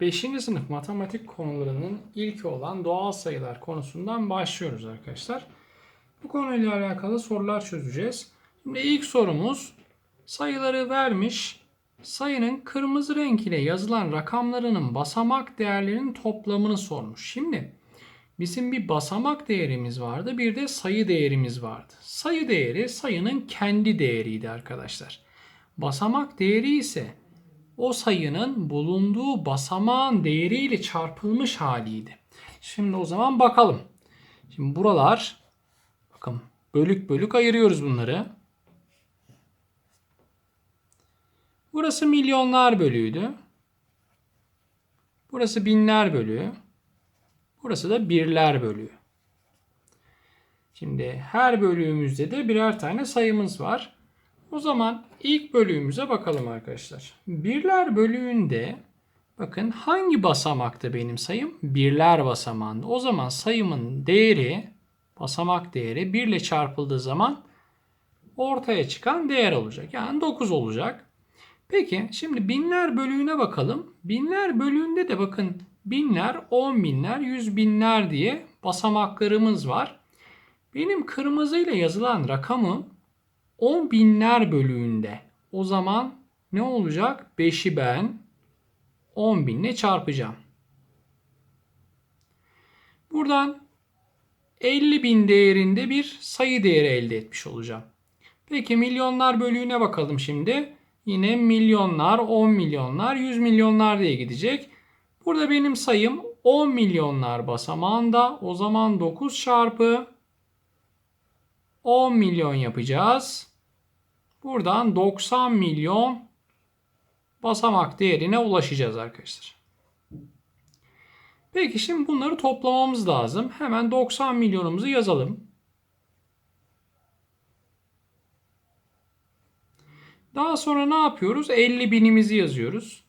5. sınıf matematik konularının ilki olan doğal sayılar konusundan başlıyoruz arkadaşlar. Bu konuyla alakalı sorular çözeceğiz. Şimdi ilk sorumuz sayıları vermiş. Sayının kırmızı renk ile yazılan rakamlarının basamak değerlerinin toplamını sormuş. Şimdi bizim bir basamak değerimiz vardı, bir de sayı değerimiz vardı. Sayı değeri sayının kendi değeriydi arkadaşlar. Basamak değeri ise o sayının bulunduğu basamağın değeriyle çarpılmış haliydi. Şimdi o zaman bakalım. Şimdi buralar bakın bölük bölük ayırıyoruz bunları. Burası milyonlar bölüğüydü. Burası binler bölüğü. Burası da birler bölüğü. Şimdi her bölüğümüzde de birer tane sayımız var. O zaman ilk bölüğümüze bakalım arkadaşlar. Birler bölüğünde bakın hangi basamakta benim sayım? Birler basamağında. O zaman sayımın değeri basamak değeri 1 ile çarpıldığı zaman ortaya çıkan değer olacak. Yani 9 olacak. Peki şimdi binler bölüğüne bakalım. Binler bölüğünde de bakın binler, on binler, yüz binler diye basamaklarımız var. Benim kırmızıyla yazılan rakamım 10 binler bölüğünde. O zaman ne olacak? 5'i ben 10 binle çarpacağım. Buradan 50 bin değerinde bir sayı değeri elde etmiş olacağım. Peki milyonlar bölüğüne bakalım şimdi. Yine milyonlar, 10 milyonlar, 100 milyonlar diye gidecek. Burada benim sayım 10 milyonlar basamağında. O zaman 9 çarpı 10 milyon yapacağız. Buradan 90 milyon basamak değerine ulaşacağız arkadaşlar. Peki şimdi bunları toplamamız lazım. Hemen 90 milyonumuzu yazalım. Daha sonra ne yapıyoruz? 50 binimizi yazıyoruz.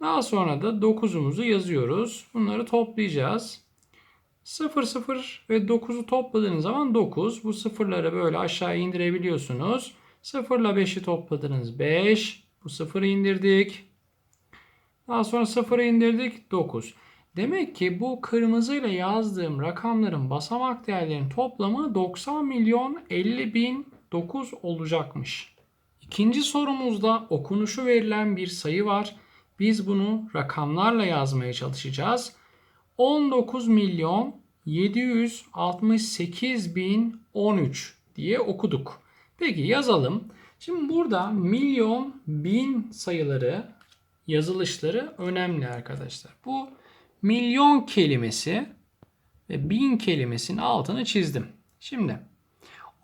Daha sonra da 9'umuzu yazıyoruz. Bunları toplayacağız. 0, 0 ve 9'u topladığınız zaman 9. Bu sıfırları böyle aşağı indirebiliyorsunuz. 0 ile 5'i topladınız 5. Bu sıfırı indirdik. Daha sonra 0'ı indirdik 9. Demek ki bu kırmızıyla yazdığım rakamların basamak değerlerinin toplamı 90 milyon 50 bin 9 olacakmış. İkinci sorumuzda okunuşu verilen bir sayı var. Biz bunu rakamlarla yazmaya çalışacağız. 19 milyon 768 bin 13 diye okuduk. Peki yazalım. Şimdi burada milyon, bin sayıları, yazılışları önemli arkadaşlar. Bu milyon kelimesi ve bin kelimesinin altını çizdim. Şimdi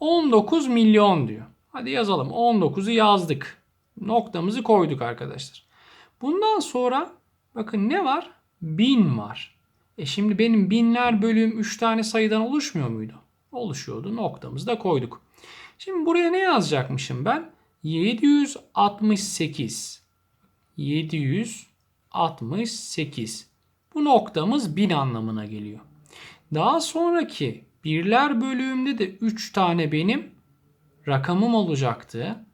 19 milyon diyor. Hadi yazalım. 19'u yazdık. Noktamızı koyduk arkadaşlar. Bundan sonra bakın ne var? Bin var. E şimdi benim binler bölüm 3 tane sayıdan oluşmuyor muydu? Oluşuyordu. Noktamızı da koyduk. Şimdi buraya ne yazacakmışım ben? 768. 768. Bu noktamız 1000 anlamına geliyor. Daha sonraki birler bölümünde de 3 tane benim rakamım olacaktı.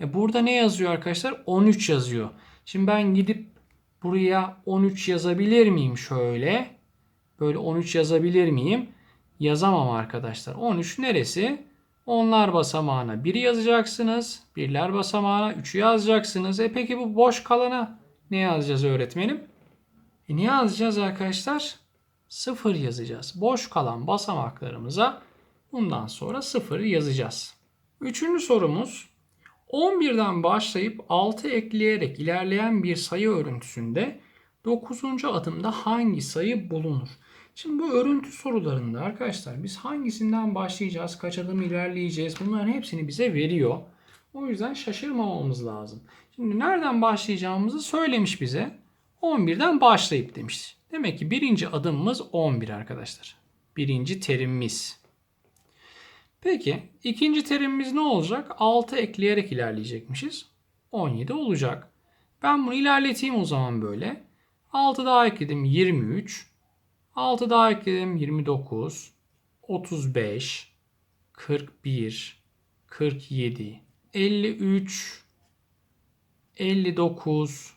E burada ne yazıyor arkadaşlar? 13 yazıyor. Şimdi ben gidip buraya 13 yazabilir miyim şöyle? Böyle 13 yazabilir miyim? Yazamam arkadaşlar. 13 neresi? Onlar basamağına 1'i yazacaksınız. Birler basamağına 3'ü yazacaksınız. E peki bu boş kalana ne yazacağız öğretmenim? E ne yazacağız arkadaşlar? 0 yazacağız. Boş kalan basamaklarımıza bundan sonra 0 yazacağız. Üçüncü sorumuz 11'den başlayıp 6 ekleyerek ilerleyen bir sayı örüntüsünde 9. adımda hangi sayı bulunur? Şimdi bu örüntü sorularında arkadaşlar biz hangisinden başlayacağız, kaç adım ilerleyeceğiz bunların hepsini bize veriyor. O yüzden şaşırmamamız lazım. Şimdi nereden başlayacağımızı söylemiş bize. 11'den başlayıp demiş. Demek ki birinci adımımız 11 arkadaşlar. Birinci terimimiz. Peki ikinci terimimiz ne olacak? 6 ekleyerek ilerleyecekmişiz. 17 olacak. Ben bunu ilerleteyim o zaman böyle. 6 daha ekledim 23. 6 daha ekledim 29. 35. 41. 47. 53. 59,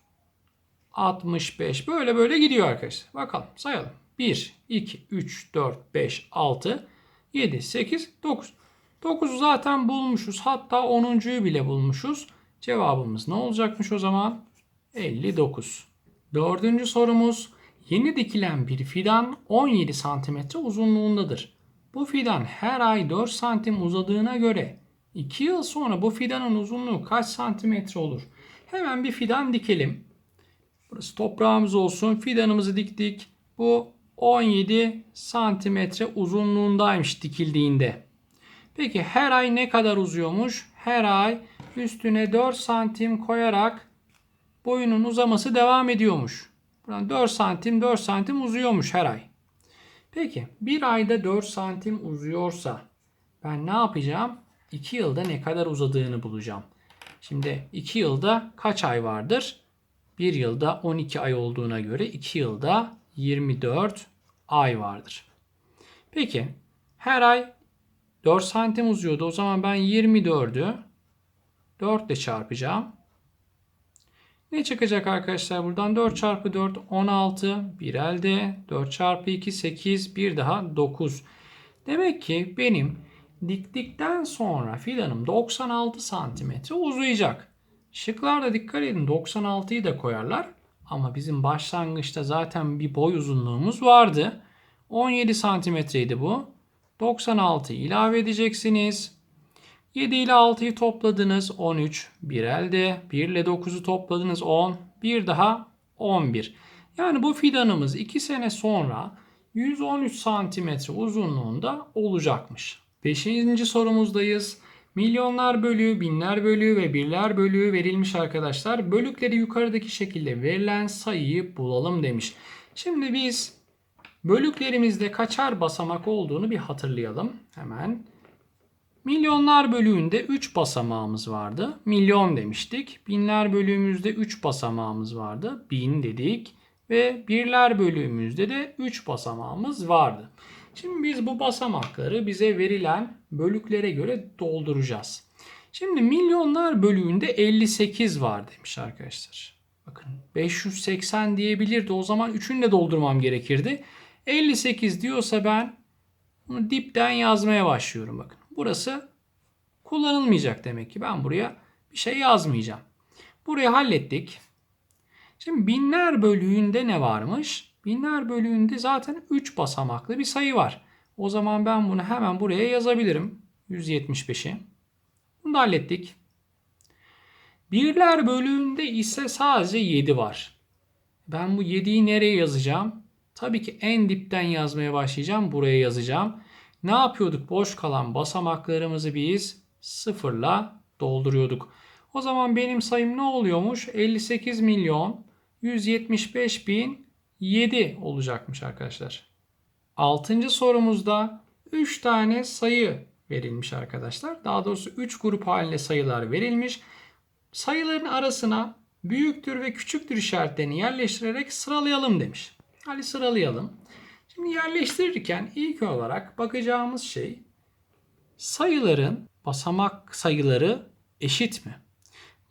65 böyle böyle gidiyor arkadaşlar. Bakalım sayalım. 1, 2, 3, 4, 5, 6, 7, 8, 9. 9'u zaten bulmuşuz. Hatta 10.yu bile bulmuşuz. Cevabımız ne olacakmış o zaman? 59. Dördüncü sorumuz. Yeni dikilen bir fidan 17 santimetre uzunluğundadır. Bu fidan her ay 4 santim uzadığına göre 2 yıl sonra bu fidanın uzunluğu kaç santimetre olur? Hemen bir fidan dikelim. Burası toprağımız olsun. Fidanımızı diktik. Bu 17 santimetre uzunluğundaymış dikildiğinde. Peki her ay ne kadar uzuyormuş? Her ay üstüne 4 santim koyarak boyunun uzaması devam ediyormuş. Buradan 4 santim 4 santim uzuyormuş her ay. Peki bir ayda 4 santim uzuyorsa ben ne yapacağım? 2 yılda ne kadar uzadığını bulacağım. Şimdi 2 yılda kaç ay vardır? 1 yılda 12 ay olduğuna göre 2 yılda 24 ay vardır. Peki her ay 4 santim uzuyordu. O zaman ben 24'ü 4 ile çarpacağım. Ne çıkacak arkadaşlar buradan? 4 çarpı 4 16. Bir elde. 4 çarpı 2 8. Bir daha 9. Demek ki benim diktikten sonra fidanım 96 santimetre uzayacak. Şıklarda dikkat edin 96'yı da koyarlar. Ama bizim başlangıçta zaten bir boy uzunluğumuz vardı. 17 santimetreydi bu. 96 ilave edeceksiniz. 7 ile 6'yı topladınız 13. Bir elde. 1 ile 9'u topladınız 10. Bir daha 11. Yani bu fidanımız 2 sene sonra 113 santimetre uzunluğunda olacakmış. 5. sorumuzdayız. Milyonlar bölüğü, binler bölüğü ve birler bölüğü verilmiş arkadaşlar. Bölükleri yukarıdaki şekilde verilen sayıyı bulalım demiş. Şimdi biz bölüklerimizde kaçar basamak olduğunu bir hatırlayalım. Hemen. Milyonlar bölüğünde 3 basamağımız vardı. Milyon demiştik. Binler bölüğümüzde 3 basamağımız vardı. Bin dedik. Ve birler bölüğümüzde de 3 basamağımız vardı. Şimdi biz bu basamakları bize verilen bölüklere göre dolduracağız. Şimdi milyonlar bölüğünde 58 var demiş arkadaşlar. Bakın 580 diyebilirdi. O zaman 3'ünü de doldurmam gerekirdi. 58 diyorsa ben bunu dipten yazmaya başlıyorum bakın. Burası kullanılmayacak demek ki. Ben buraya bir şey yazmayacağım. Burayı hallettik. Şimdi binler bölüğünde ne varmış? Binler bölüğünde zaten 3 basamaklı bir sayı var. O zaman ben bunu hemen buraya yazabilirim. 175'i. Bunu da hallettik. Birler bölüğünde ise sadece 7 var. Ben bu 7'yi nereye yazacağım? Tabii ki en dipten yazmaya başlayacağım. Buraya yazacağım. Ne yapıyorduk? Boş kalan basamaklarımızı biz sıfırla dolduruyorduk. O zaman benim sayım ne oluyormuş? 58 milyon 175 bin 7 olacakmış arkadaşlar. Altıncı sorumuzda 3 tane sayı verilmiş arkadaşlar. Daha doğrusu 3 grup halinde sayılar verilmiş. Sayıların arasına büyüktür ve küçüktür işaretlerini yerleştirerek sıralayalım demiş. Hadi sıralayalım. Şimdi yerleştirirken ilk olarak bakacağımız şey sayıların basamak sayıları eşit mi?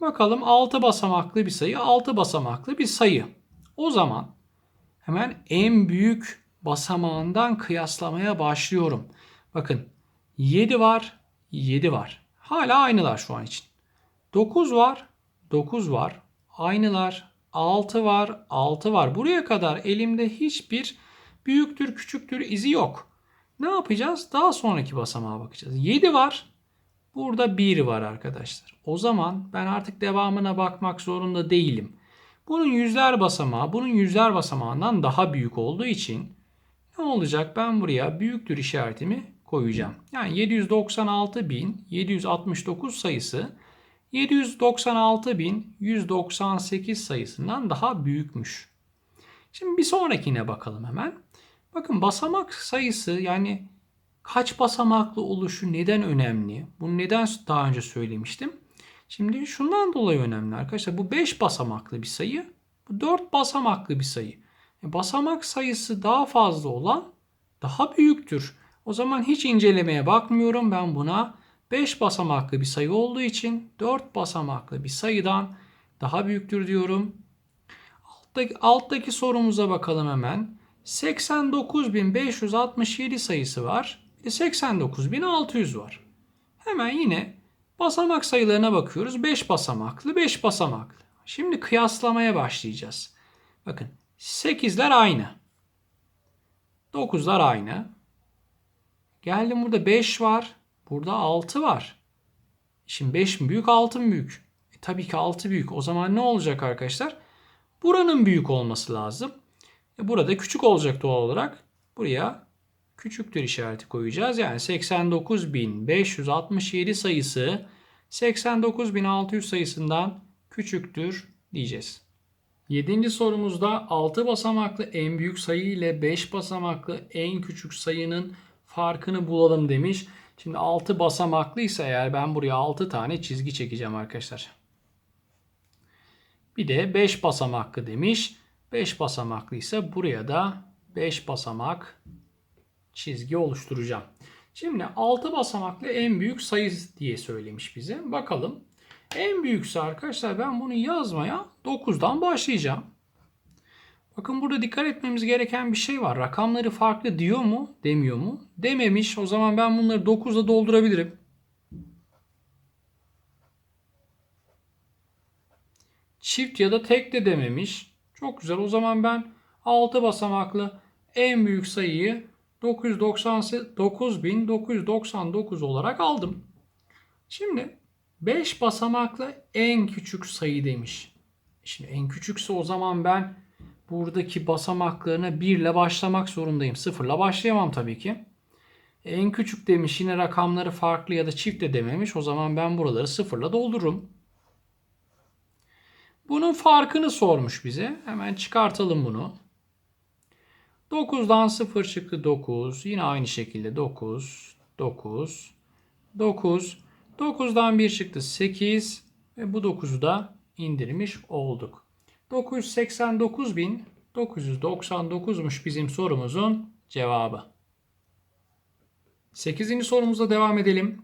Bakalım 6 basamaklı bir sayı 6 basamaklı bir sayı. O zaman hemen en büyük basamağından kıyaslamaya başlıyorum. Bakın 7 var 7 var. Hala aynılar şu an için. 9 var 9 var. Aynılar 6 var 6 var. Buraya kadar elimde hiçbir büyüktür küçüktür izi yok. Ne yapacağız? Daha sonraki basamağa bakacağız. 7 var. Burada 1 var arkadaşlar. O zaman ben artık devamına bakmak zorunda değilim. Bunun yüzler basamağı bunun yüzler basamağından daha büyük olduğu için ne olacak? Ben buraya büyüktür işaretimi koyacağım. Yani 796.769 sayısı 796.198 sayısından daha büyükmüş. Şimdi bir sonrakine bakalım hemen. Bakın basamak sayısı yani kaç basamaklı oluşu neden önemli? Bunu neden daha önce söylemiştim? Şimdi şundan dolayı önemli arkadaşlar. Bu 5 basamaklı bir sayı. Bu 4 basamaklı bir sayı. E basamak sayısı daha fazla olan daha büyüktür. O zaman hiç incelemeye bakmıyorum. Ben buna 5 basamaklı bir sayı olduğu için 4 basamaklı bir sayıdan daha büyüktür diyorum. Alttaki, alttaki sorumuza bakalım hemen. 89.567 sayısı var. Bir de 89.600 var. Hemen yine basamak sayılarına bakıyoruz. 5 basamaklı, 5 basamaklı. Şimdi kıyaslamaya başlayacağız. Bakın 8'ler aynı. 9'lar aynı. Geldim burada 5 var. Burada 6 var. Şimdi 5 mi büyük 6 mı büyük? E, tabii ki 6 büyük. O zaman ne olacak arkadaşlar? Buranın büyük olması lazım. E, burada küçük olacak doğal olarak. Buraya küçüktür işareti koyacağız. Yani 89.567 sayısı 89.600 sayısından küçüktür diyeceğiz. Yedinci sorumuzda 6 basamaklı en büyük sayı ile 5 basamaklı en küçük sayının farkını bulalım demiş. Şimdi 6 basamaklıysa eğer ben buraya 6 tane çizgi çekeceğim arkadaşlar. Bir de 5 basamaklı demiş. 5 basamaklıysa buraya da 5 basamak çizgi oluşturacağım. Şimdi 6 basamaklı en büyük sayı diye söylemiş bize. Bakalım. En büyükse arkadaşlar ben bunu yazmaya 9'dan başlayacağım. Bakın burada dikkat etmemiz gereken bir şey var. Rakamları farklı diyor mu, demiyor mu? Dememiş. O zaman ben bunları 9'la doldurabilirim. Çift ya da tek de dememiş. Çok güzel. O zaman ben 6 basamaklı en büyük sayıyı 999 olarak aldım. Şimdi 5 basamaklı en küçük sayı demiş. Şimdi en küçükse o zaman ben buradaki basamaklarına 1 ile başlamak zorundayım. 0 ile başlayamam tabii ki. En küçük demiş yine rakamları farklı ya da çift de dememiş. O zaman ben buraları 0 ile doldururum. Bunun farkını sormuş bize. Hemen çıkartalım bunu. 9'dan 0 çıktı 9. Yine aynı şekilde 9, 9, 9. 9'dan 1 çıktı 8 ve bu 9'u da indirmiş olduk. 989.999'muş bizim sorumuzun cevabı. 8. sorumuza devam edelim.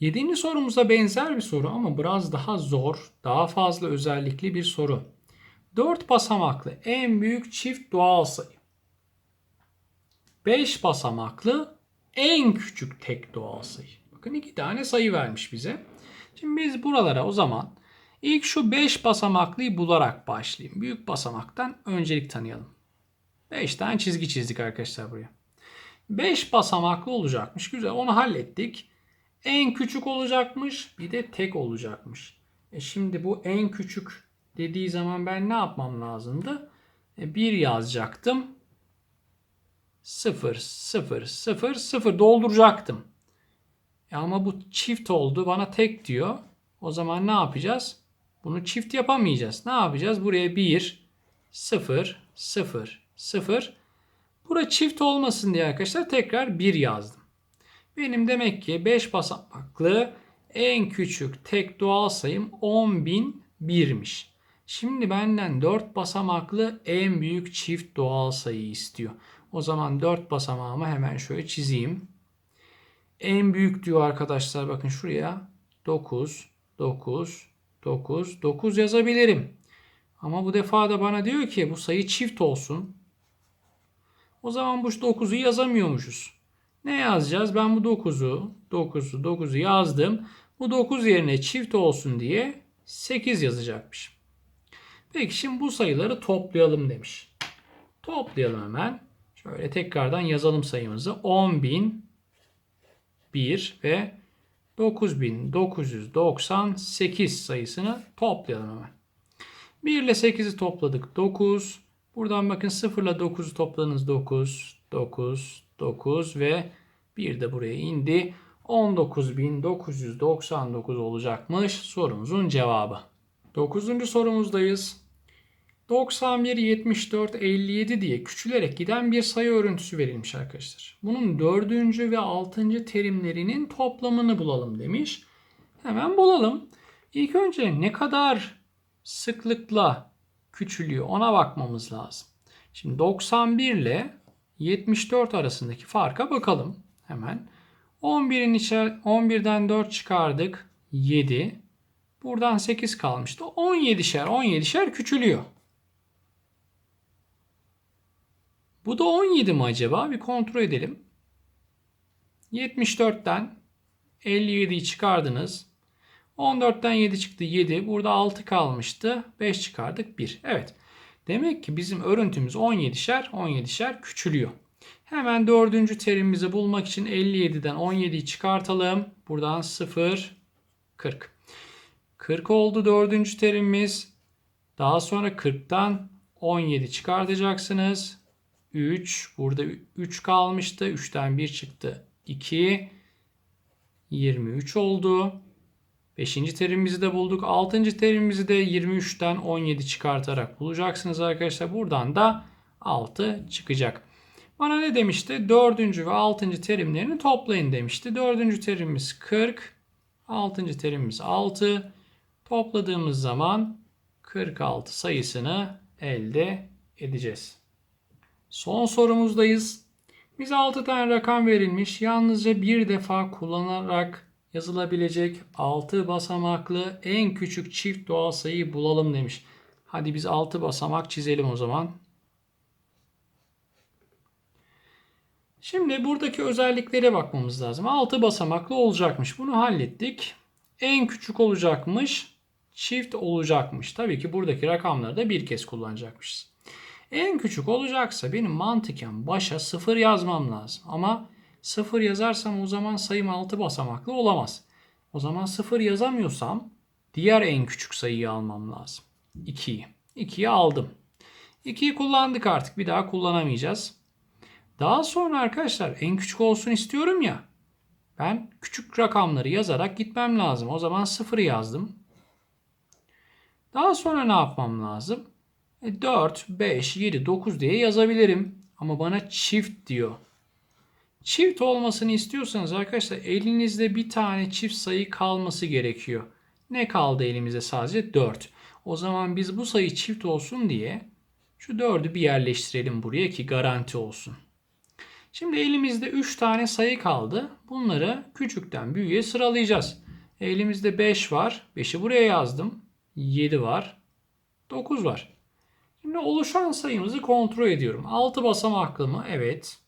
7. sorumuza benzer bir soru ama biraz daha zor, daha fazla özellikli bir soru. 4 basamaklı en büyük çift doğal sayı. 5 basamaklı en küçük tek doğal sayı. Bakın iki tane sayı vermiş bize. Şimdi biz buralara o zaman ilk şu 5 basamaklıyı bularak başlayayım. Büyük basamaktan öncelik tanıyalım. 5 tane çizgi çizdik arkadaşlar buraya. 5 basamaklı olacakmış. Güzel onu hallettik. En küçük olacakmış bir de tek olacakmış. E şimdi bu en küçük dediği zaman ben ne yapmam lazımdı? E 1 yazacaktım. 0, 0, 0, 0 dolduracaktım. E ama bu çift oldu. Bana tek diyor. O zaman ne yapacağız? Bunu çift yapamayacağız. Ne yapacağız? Buraya 1, 0, 0, 0. Bura çift olmasın diye arkadaşlar tekrar 1 yazdım. Benim demek ki 5 basamaklı en küçük tek doğal sayım 10.001'miş. Şimdi benden 4 basamaklı en büyük çift doğal sayı istiyor. O zaman 4 basamağımı hemen şöyle çizeyim. En büyük diyor arkadaşlar bakın şuraya 9, 9, 9, 9 yazabilirim. Ama bu defa da bana diyor ki bu sayı çift olsun. O zaman bu 9'u yazamıyormuşuz. Ne yazacağız? Ben bu 9'u, 9'u, 9'u yazdım. Bu 9 yerine çift olsun diye 8 yazacakmışım. Peki şimdi bu sayıları toplayalım demiş. Toplayalım hemen. Şöyle tekrardan yazalım sayımızı. 10.001 ve 9998 sayısını toplayalım hemen. 1 ile 8'i topladık 9. Buradan bakın 0 ile 9'u topladınız 9, 9, 9 ve bir de buraya indi. 19.999 olacakmış sorumuzun cevabı. 9. sorumuzdayız. 91, 74, 57 diye küçülerek giden bir sayı örüntüsü verilmiş arkadaşlar. Bunun dördüncü ve altıncı terimlerinin toplamını bulalım demiş. Hemen bulalım. İlk önce ne kadar sıklıkla küçülüyor ona bakmamız lazım. Şimdi 91 ile 74 arasındaki farka bakalım hemen. 11'in içer 11'den 4 çıkardık 7. Buradan 8 kalmıştı. 17'şer 17'şer küçülüyor. Bu da 17 mi acaba? Bir kontrol edelim. 74'ten 57'yi çıkardınız. 14'ten 7 çıktı 7. Burada 6 kalmıştı. 5 çıkardık 1. Evet. Demek ki bizim örüntümüz 17'şer 17'şer küçülüyor. Hemen dördüncü terimimizi bulmak için 57'den 17'yi çıkartalım. Buradan 0 40. 40 oldu dördüncü terimimiz. Daha sonra 40'tan 17 çıkartacaksınız. 3. Burada 3 kalmıştı. 3'ten 1 çıktı. 2. 23 oldu. 5. terimimizi de bulduk. 6. terimimizi de 23'ten 17 çıkartarak bulacaksınız arkadaşlar. Buradan da 6 çıkacak. Bana ne demişti? 4. ve 6. terimlerini toplayın demişti. 4. terimimiz 40. 6. terimimiz 6. Topladığımız zaman 46 sayısını elde edeceğiz. Son sorumuzdayız. Bize 6 tane rakam verilmiş. Yalnızca bir defa kullanarak yazılabilecek 6 basamaklı en küçük çift doğal sayıyı bulalım demiş. Hadi biz 6 basamak çizelim o zaman. Şimdi buradaki özelliklere bakmamız lazım. 6 basamaklı olacakmış. Bunu hallettik. En küçük olacakmış. Çift olacakmış. Tabii ki buradaki rakamları da bir kez kullanacakmışız. En küçük olacaksa benim mantıken başa 0 yazmam lazım. Ama 0 yazarsam o zaman sayım 6 basamaklı olamaz. O zaman 0 yazamıyorsam diğer en küçük sayıyı almam lazım. 2'yi. 2'yi aldım. 2'yi kullandık artık. Bir daha kullanamayacağız. Daha sonra arkadaşlar en küçük olsun istiyorum ya. Ben küçük rakamları yazarak gitmem lazım. O zaman 0 yazdım. Daha sonra ne yapmam lazım? E 4, 5, 7, 9 diye yazabilirim. Ama bana çift diyor. Çift olmasını istiyorsanız arkadaşlar elinizde bir tane çift sayı kalması gerekiyor. Ne kaldı elimizde sadece 4. O zaman biz bu sayı çift olsun diye şu 4'ü bir yerleştirelim buraya ki garanti olsun. Şimdi elimizde 3 tane sayı kaldı. Bunları küçükten büyüğe sıralayacağız. Elimizde 5 var. 5'i buraya yazdım. 7 var. 9 var. Şimdi oluşan sayımızı kontrol ediyorum. 6 basamaklı mı? Evet.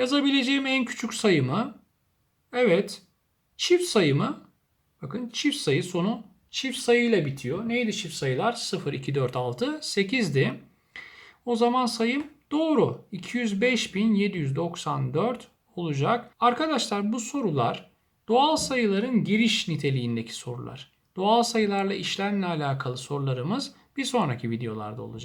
Yazabileceğim en küçük sayı mı? Evet. Çift sayı mı? Bakın çift sayı sonu çift sayıyla bitiyor. Neydi çift sayılar? 0, 2, 4, 6, 8'di. O zaman sayım doğru. 205.794 olacak. Arkadaşlar bu sorular doğal sayıların giriş niteliğindeki sorular. Doğal sayılarla işlemle alakalı sorularımız bir sonraki videolarda olacak.